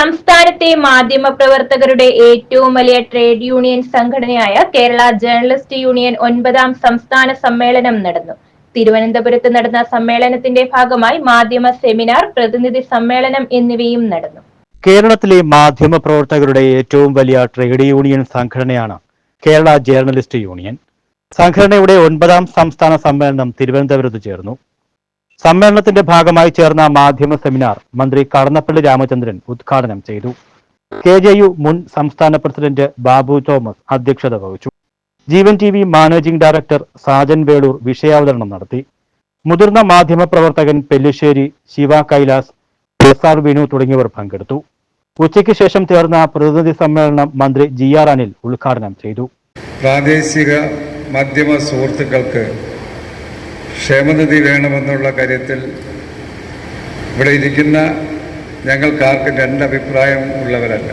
സംസ്ഥാനത്തെ മാധ്യമ പ്രവർത്തകരുടെ ഏറ്റവും വലിയ ട്രേഡ് യൂണിയൻ സംഘടനയായ കേരള ജേർണലിസ്റ്റ് യൂണിയൻ ഒൻപതാം സംസ്ഥാന സമ്മേളനം നടന്നു. തിരുവനന്തപുരത്ത് നടന്ന സമ്മേളനത്തിന്റെ ഭാഗമായി മാധ്യമ സെമിനാർ പ്രതിനിധി സമ്മേളനം എന്നിവയും നടന്നു. കേരളത്തിലെ മാധ്യമ പ്രവർത്തകരുടെ ഏറ്റവും വലിയ ട്രേഡ് യൂണിയൻ സംഘടനയാണ് കേരള ജേർണലിസ്റ്റ് യൂണിയൻ. സംഘടനയുടെ ഒൻപതാം സംസ്ഥാന സമ്മേളനം തിരുവനന്തപുരത്ത് ചേർന്നു. സമ്മേളനത്തിന്റെ ഭാഗമായി ചേർന്ന മാധ്യമ സെമിനാർ മന്ത്രി കടന്നപ്പള്ളി രാമചന്ദ്രൻ ഉദ്ഘാടനം ചെയ്തു. കെ ജെ യു മുൻ സംസ്ഥാന പ്രസിഡന്റ് ബാബു തോമസ് അധ്യക്ഷത വഹിച്ചു. Jeevan T V managing director Sajan Veloor വിഷയാവതരണം നടത്തി. മുതിർന്ന മാധ്യമ പ്രവർത്തകൻ പെല്ലിശ്ശേരി ശിവ കൈലാസ് എസ് ആർ വിനു തുടങ്ങിയവർ പങ്കെടുത്തു. ഉച്ചയ്ക്ക് ശേഷം ചേർന്ന പ്രതിനിധി സമ്മേളനം മന്ത്രി ജി ആർ അനിൽ ഉദ്ഘാടനം ചെയ്തു. പ്രാദേശിക മാധ്യമ സുഹൃത്തുക്കൾക്ക് ക്ഷേമനിധി വേണമെന്നുള്ള കാര്യത്തിൽ ഇവിടെ ഇരിക്കുന്ന ഞങ്ങൾക്കാർക്കും രണ്ടഭിപ്രായം ഉള്ളവരല്ല.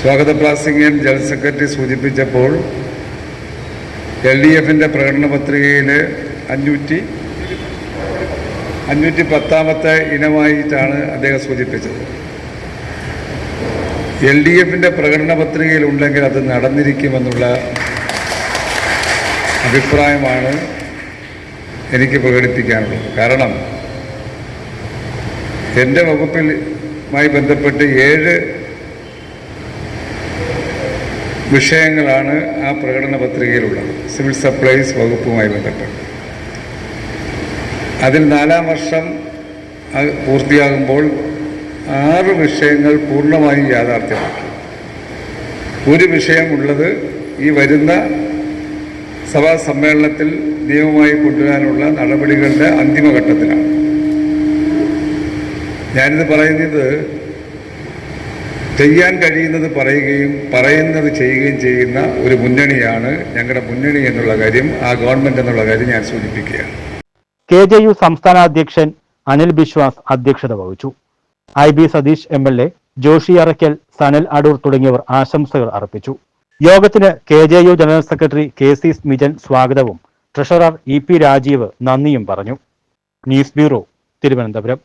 സ്വാഗത പ്രാസിംഗൻ ജനറൽ സെക്രട്ടറി സൂചിപ്പിച്ചപ്പോൾ എൽ ഡി എഫിന്റെ പ്രകടന പത്രികയിൽ അഞ്ഞൂറ്റി അഞ്ഞൂറ്റി പത്താമത്തെ ഇനമായിട്ടാണ് അദ്ദേഹം സൂചിപ്പിച്ചത്. എൽ ഡി എഫിന്റെ പ്രകടന പത്രികയിൽ ഉണ്ടെങ്കിൽ അത് നടന്നിരിക്കുമെന്നുള്ള അഭിപ്രായമാണ് എനിക്ക് പ്രകടിപ്പിക്കാനുള്ളത്. കാരണം എന്റെ വകുപ്പിലുമായി ബന്ധപ്പെട്ട് ഏഴ് വിഷയങ്ങളാണ് ആ പ്രകടന പത്രികയിലുള്ളത്. സിവിൽ സപ്ലൈസ് വകുപ്പുമായി ബന്ധപ്പെട്ട്. അതിൽ നാലാം വർഷം പൂർത്തിയാകുമ്പോൾ ആറ് വിഷയങ്ങൾ പൂർണമായും യാഥാർത്ഥ്യമാക്കി. ഒരു വിഷയം ഉള്ളത് ഈ വരുന്ന സഭാ സമ്മേളനത്തിൽ നിയമമായി കൊണ്ടുവരാനുള്ള നടപടികളുടെ അന്തിമഘട്ടത്തിലാണ്. ഞാനിത് പറയുന്നത് ചെയ്യാൻ കഴിയുന്നത് പറയുകയും പറയുന്നത് ചെയ്യുകയും ചെയ്യുന്ന ഒരു മുന്നണിയാണ് ഞങ്ങളുടെ മുന്നണി എന്നുള്ള കാര്യം ആ ഗവൺമെന്റ് എന്നുള്ള കാര്യം ഞാൻ സൂചിപ്പിക്കുകയാണ്. കെ ജെ യു സംസ്ഥാന അധ്യക്ഷൻ അനിൽ ബിശ്വാസ് അധ്യക്ഷത വഹിച്ചു. I B Satheesh M L A Joshy Arackal Sanal Adoor തുടങ്ങിയവർ ആശംസകൾ അർപ്പിച്ചു. യോഗത്തിന് K J U general secretary K C Smijan സ്വാഗതവും. ട്രഷറർ ഇ പി രാജീവ് നന്ദിയും പറഞ്ഞു. News bureau Thiruvananthapuram.